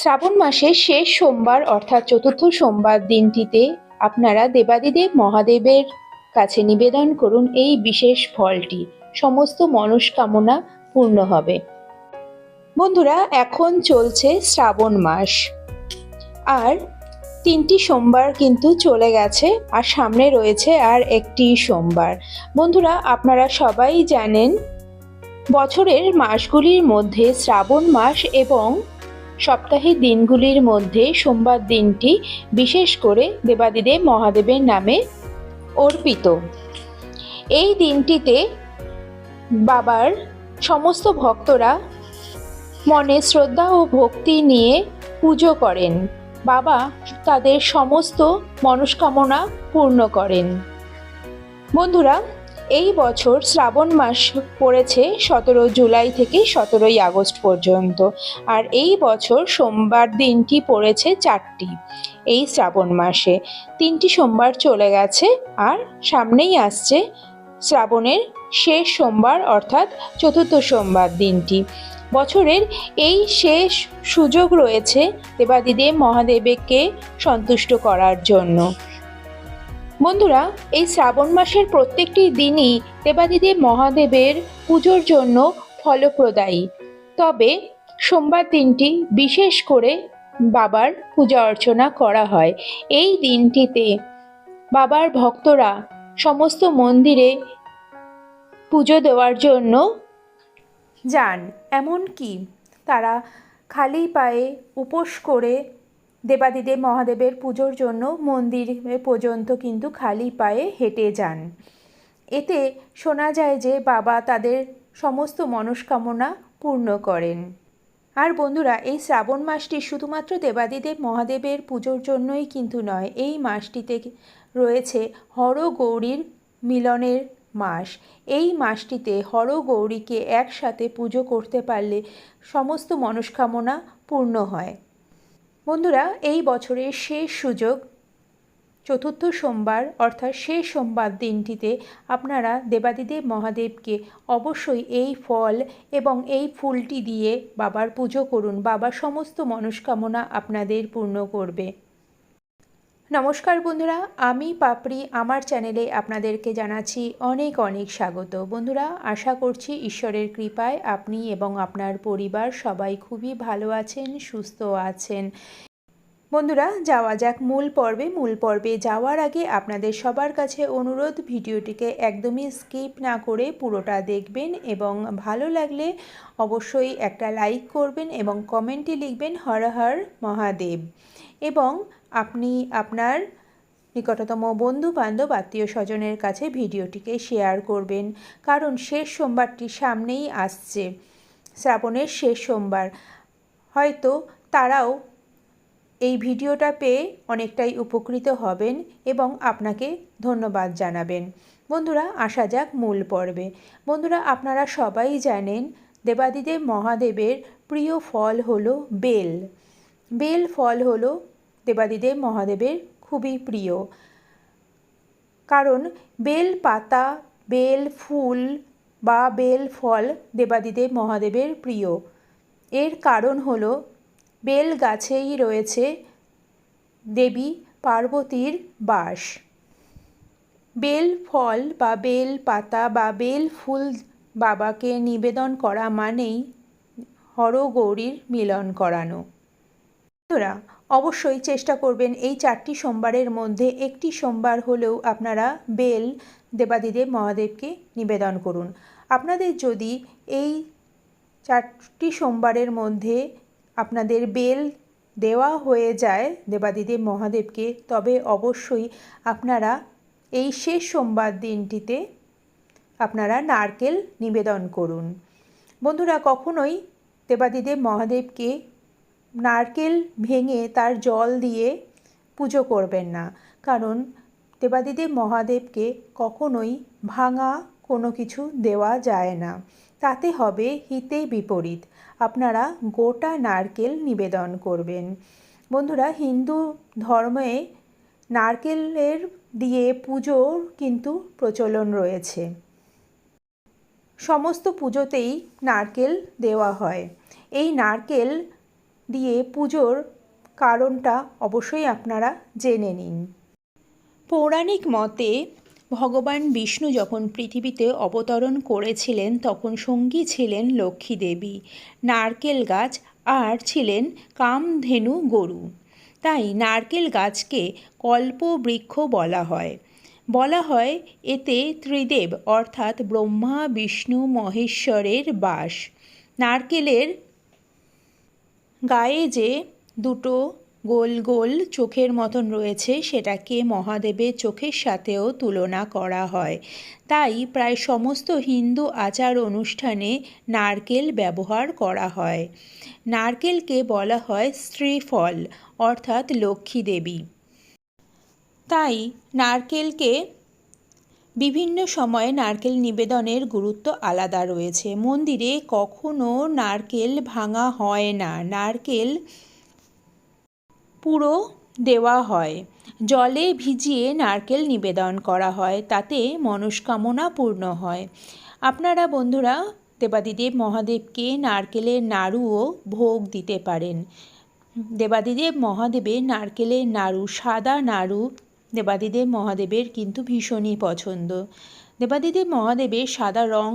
শ্রাবণ মাসের শেষ সোমবার, অর্থাৎ চতুর্থ সোমবার দিনটিতে আপনারা দেবাদিদেব মহাদেবের কাছে নিবেদন করুন এই বিশেষ ফলটি। সমস্ত মনস্কামনা পূর্ণ হবে। বন্ধুরা, এখন চলছে শ্রাবণ মাস। আর তিনটি সোমবার কিন্তু চলে গেছে, আর সামনে রয়েছে আর একটি সোমবার। বন্ধুরা, আপনারা সবাই জানেন, বছরের মাসগুলির মধ্যে শ্রাবণ মাস এবং সপ্তাহের দিনগুলির মধ্যে সোমবার দিনটি বিশেষ করে দেবাদিদেব মহাদেবের নামে অর্পিত। এই দিনটিতে বাবার সমস্ত ভক্তরা মনে শ্রদ্ধা ও ভক্তি নিয়ে পুজো করেন। বাবা তাদের সমস্ত মনস্কামনা পূর্ণ করেন। বন্ধুরা এই বছর শ্রাবণ মাস পড়েছে সতেরো জুলাই থেকে সতেরোই আগস্ট পর্যন্ত, আর এই বছর সোমবার দিনটি পড়েছে চারটি, এই শ্রাবণ মাসে। তিনটি সোমবার চলে গেছে, আর সামনেই আসছে শ্রাবণের শেষ সোমবার, অর্থাৎ চতুর্থ সোমবার দিনটি। বছরের এই শেষ সুযোগ রয়েছে দেবাদিদেব মহাদেবকে সন্তুষ্ট করার জন্য। বন্ধুরা, এই শ্রাবণ মাসের প্রত্যেকটি দিনই দেবাদিদেব মহাদেবের পুজোর জন্য ফলপ্রদায়ী। তবে সোমবার দিনটি বিশেষ করে বাবার পূজা অর্চনা করা হয়। এই দিনটিতে বাবার ভক্তরা সমস্ত মন্দিরে পুজো দেওয়ার জন্য যান। এমনকি তারা খালি পায়ে উপোস করে দেবাদিদেব মহাদেবের পুজোর জন্য মন্দির পর্যন্ত কিন্তু খালি পায়ে হেঁটে যান। এতে শোনা যায় যে বাবা তাদের সমস্ত মনস্কামনা পূর্ণ করেন। আর বন্ধুরা, এই শ্রাবণ মাসটি শুধুমাত্র দেবাদিদেব মহাদেবের পুজোর জন্যই কিন্তু নয়, এই মাসটিতে রয়েছে হর গৌরীর মিলনের মাস। এই মাসটিতে হর গৌরীকে একসাথে পুজো করতে পারলে সমস্ত মনস্কামনা পূর্ণ হয়। বন্ধুরা, এই বছরের শেষ সুযোগ চতুর্থ সোমবার, অর্থাৎ শেষ সোমবার দিনটিতে আপনারা দেবাদিদেব মহাদেবকে অবশ্যই এই ফল এবং এই ফুলটি দিয়ে বাবার পুজো করুন। বাবা সমস্ত মনস্কামনা আপনাদের পূর্ণ করবে। নমস্কার বন্ধুরা, আমি পাপড়ি আমার চ্যানেলে আপনাদেরকে জানাচ্ছি অনেক অনেক স্বাগত। বন্ধুরা, আশা করছি ঈশ্বরের কৃপায় আপনি এবং আপনার পরিবার সবাই খুবই ভালো আছেন, সুস্থ আছেন। বন্ধুরা, যাওয়া যাক মূল পর্বে। মূল পর্বে যাওয়ার আগে আপনাদের সবার কাছে অনুরোধ, ভিডিওটিকে একদমই স্কিপ না করে পুরোটা দেখবেন এবং ভালো লাগলে অবশ্যই একটা লাইক করবেন এবং কমেন্টে লিখবেন, হর হর মহাদেব। এবং আপনি আপনার নিকটতম বন্ধু বান্ধব আত্মীয় স্বজনের কাছে ভিডিওটিকে শেয়ার করবেন, কারণ শেষ সোমবারটি সামনেই আসছে, শ্রাবণের শেষ সোমবার। হয়তো তারাও এই ভিডিওটা পেয়ে অনেকটাই উপকৃত হবেন এবং আপনাকে ধন্যবাদ জানাবেন। বন্ধুরা, আসা যাক মূল পর্বে। বন্ধুরা, আপনারা সবাই জানেন দেবাদিদেব মহাদেবের প্রিয় ফল হলো বেল। বেল ফল হলো দেবাদিদেব মহাদেবের খুবই প্রিয়। কারণ বেল পাতা, বেল ফুল বা বেল ফল দেবাদিদেব মহাদেবের প্রিয়। এর কারণ হলো বেল গাছেই রয়েছে দেবী পার্বতীর বাস। বেল ফল বা বেল পাতা বা বেল ফুল বাবাকে নিবেদন করা মানেই হরগৌরীর মিলন করানো। বন্ধুরা, অবশ্যই চেষ্টা করবেন এই চারটি সোমবারের মধ্যে একটি সোমবার হলেও আপনারা বেল দেবাদিদেব মহাদেবকে নিবেদন করুন। আপনাদের যদি এই চারটি সোমবারের মধ্যে আপনাদের বেল দেওয়া হয়ে যায় দেবাদিদেব মহাদেবকে, তবে অবশ্যই আপনারা এই শেষ সোমবার দিনটিতে আপনারা নারকেল নিবেদন করুন। বন্ধুরা, কখনোই দেবাদিদেব মহাদেবকে নারকেল ভেঙে তার জল দিয়ে পুজো করবেন না, কারণ দেবাদিদেব মহাদেবকে কখনোই ভাঙা কোনো কিছু দেওয়া যায় না। তাতে হবে হিতে বিপরীত। আপনারা গোটা নারকেল নিবেদন করবেন। বন্ধুরা, হিন্দু ধর্মে নারকেলের দিয়ে পুজোর কিন্তু প্রচলন রয়েছে। সমস্ত পুজোতেই নারকেল দেওয়া হয়। এই নারকেল দিয়ে পুজোর কারণটা অবশ্যই আপনারা জেনে নিন। পৌরাণিক মতে ভগবান বিষ্ণু যখন পৃথিবীতে অবতরণ করেছিলেন, তখন সঙ্গী ছিলেন লক্ষ্মী দেবী, নারকেল গাছ, আর ছিলেন কামধেনু গরু। তাই নারকেল গাছকে কল্পবৃক্ষ বলা হয়। বলা হয় এতে ত্রিদেব, অর্থাৎ ব্রহ্মা, বিষ্ণু, মহেশ্বরের বাস। নারকেলের গায়ে যে দুটো গোল গোল চোখের মতন রয়েছে সেটাকে মহাদেবের চোখের সাথেও তুলনা করা হয়। তাই প্রায় সমস্ত হিন্দু আচার অনুষ্ঠানে নারকেল ব্যবহার করা হয়। নারকেলকে বলা হয় স্ত্রীফল অর্থাৎ লক্ষ্মী দেবী। তাই নারকেলকে বিভিন্ন সময়ে নারকেল নিবেদনের গুরুত্ব আলাদা রয়েছে। মন্দিরে কখনো নারকেল ভাঙা হয় না। নারকেল পুরো দেওয়া হয়। জলে ভিজিয়ে নারকেল নিবেদন করা হয়, তাতে মনস্কামনা পূর্ণ হয়। আপনারা বন্ধুরা, দেবাদিদেব মহাদেবকে নারকেলের নাড়ুও ভোগ দিতে পারেন। দেবাদিদেব মহাদেবের নারকেলের নাড়ু, সাদা নাড়ু দেবাদিদেব মহাদেবের কিন্তু ভীষণই পছন্দ। দেবাদিদেব মহাদেবের সাদা রং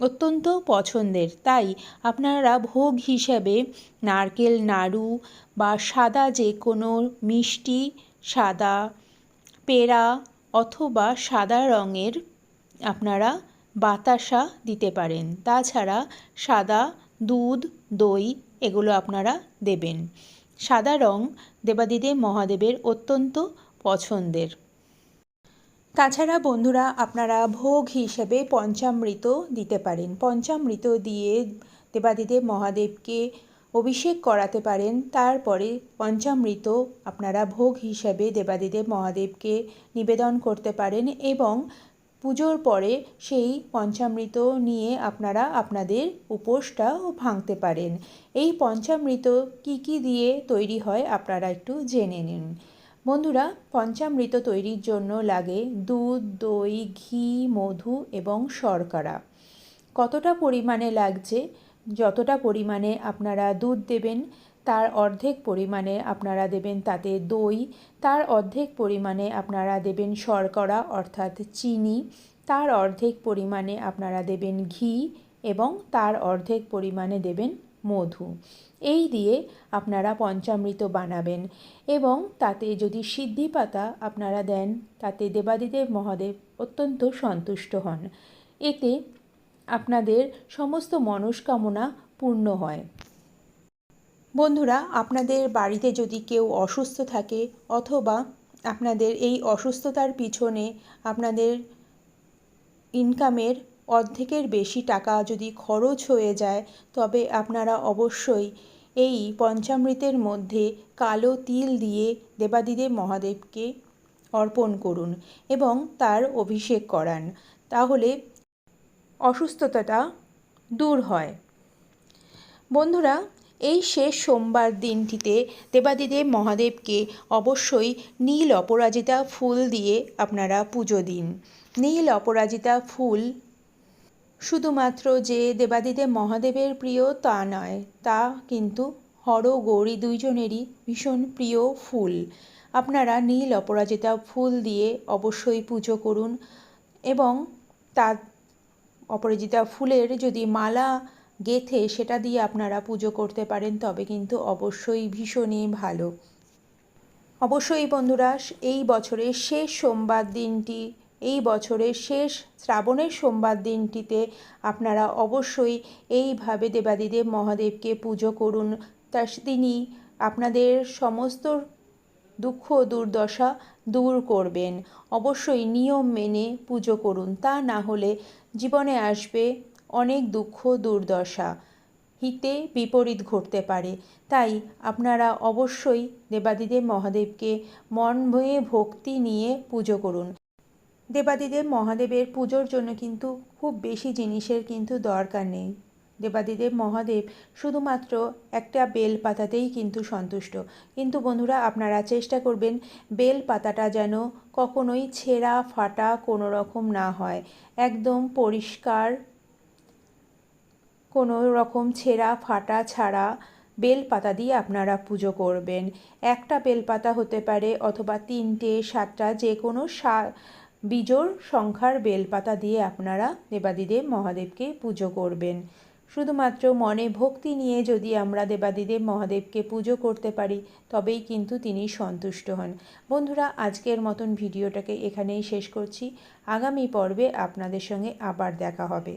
অত্যন্ত পছন্দের। তাই আপনারা ভোগ হিসাবে নারকেল, নাড়ু বা সাদা যে কোনো মিষ্টি, সাদা পেড়া অথবা সাদা রঙের আপনারা বাতাসা দিতে পারেন। তাছাড়া সাদা দুধ, দই এগুলো আপনারা দেবেন। সাদা রং দেবাদিদেব মহাদেবের অত্যন্ত পছন্দের। তাছাড়া বন্ধুরা, আপনারা ভোগ হিসেবে পঞ্চামৃত দিতে পারেন। পঞ্চামৃত দিয়ে দেবাদিদেব মহাদেবকে অভিষেক করাতে পারেন। তারপরে পঞ্চামৃত আপনারা ভোগ হিসাবে দেবাদিদেব মহাদেবকে নিবেদন করতে পারেন এবং পুজোর পরে সেই পঞ্চামৃত নিয়ে আপনারা আপনাদের উপোসটাও ভাঙতে পারেন। এই পঞ্চামৃত কি কি দিয়ে তৈরি হয় আপনারা একটু জেনে নিন। বন্ধুরা, পঞ্চামৃত তৈরির জন্য লাগে দুধ, দই, ঘি, মধু এবং শর্করা। কতটা পরিমাণে লাগছে, যতটা পরিমাণে আপনারা দুধ দেবেন, তার অর্ধেক পরিমাণে আপনারা দেবেন তাতে দই, তার অর্ধেক পরিমাণে আপনারা দেবেন শর্করা, অর্থাৎ চিনি, তার অর্ধেক পরিমাণে আপনারা দেবেন ঘি এবং তার অর্ধেক পরিমাণে দেবেন মধু। এই দিয়ে আপনারা পঞ্চামৃত বানাবেন এবং তাতে যদি সিদ্ধি পাতা আপনারা দেন, তাতে দেবাদিদেব মহাদেব অত্যন্ত সন্তুষ্ট হন। এতে আপনাদের সমস্ত মনস্কামনা পূর্ণ হয়। বন্ধুরা, আপনাদের বাড়িতে যদি কেউ অসুস্থ থাকে অথবা আপনাদের এই অসুস্থতার পিছনে আপনাদের ইনকামের অর্ধেকের বেশি টাকা যদি খরচ হয়ে যায়, তবে আপনারা অবশ্যই এই পঞ্চামৃতের মধ্যে কালো তিল দিয়ে দেবাদিদেব মহাদেবকে অর্পণ করুন এবং তার অভিষেক করান। তাহলে অসুস্থতাটা দূর হয়। বন্ধুরা, এই শেষ সোমবার দিনটিতে দেবাদিদেব মহাদেবকে অবশ্যই নীল অপরাজিতা ফুল দিয়ে আপনারা পুজো দিন। নীল অপরাজিতা ফুল শুধুমাত্র যে দেবাদিদেব মহাদেবের প্রিয় তা নয়, তা কিন্তু হর গৌরী দুইজনেরই ভীষণ প্রিয় ফুল। আপনারা নীল অপরাজিতা ফুল দিয়ে অবশ্যই পুজো করুন এবং তার অপরাজিতা ফুলের যদি মালা গেথে সেটা দিয়ে আপনারা পুজো করতে পারেন, তবে কিন্তু অবশ্যই ভীষণই ভালো। অবশ্যই বন্ধুরা, এই বছরের শেষ সোমবার দিনটি এই বছরের শেষ শ্রাবণের সোমবার দিনটিতে আপনারা অবশ্যই এইভাবে দেবাদিদেব মহাদেবকে পুজো করুন। তার তিনি আপনাদের সমস্ত দুঃখ দুর্দশা দূর করবেন। অবশ্যই নিয়ম মেনে পুজো করুন। তা না হলে জীবনে আসবে অনেক দুঃখ, দুর্দশা। হিতে বিপরীত ঘটতে পারে। তাই আপনারা অবশ্যই দেবাদিদেব মহাদেবকে মন ভয়ে ভক্তি নিয়ে পুজো করুন। দেবাদিদেব মহাদেবের পুজোর জন্য কিন্তু খুব বেশি জিনিসের কিন্তু দরকার নেই। দেবাদিদেব মহাদেব শুধুমাত্র একটা বেল পাতাতেই কিন্তু সন্তুষ্ট। কিন্তু বন্ধুরা, আপনারা চেষ্টা করবেন বেল পাতাটা যেন কখনোই ছেঁড়া ফাটা কোনো রকম না হয়। একদম পরিষ্কার, কোনো রকম ছেঁড়া ফাটা ছাড়া বেলপাতা দিয়ে আপনারা পুজো করবেন। একটা বেলপাতা হতে পারে অথবা তিনটে, সাতটা যে কোনো সা বিজোড় সংখ্যার বেলপাতা দিয়ে আপনারা দেবাদিদেব মহাদেবকে পুজো করবেন। শুধুমাত্র মনে ভক্তি নিয়ে যদি আমরা দেবাদিদেব মহাদেবকে পুজো করতে পারি, তবেই কিন্তু তিনি সন্তুষ্ট হন। বন্ধুরা, আজকের মতন ভিডিওটাকে এখানেই শেষ করছি। আগামী পর্বে আপনাদের সঙ্গে আবার দেখা হবে।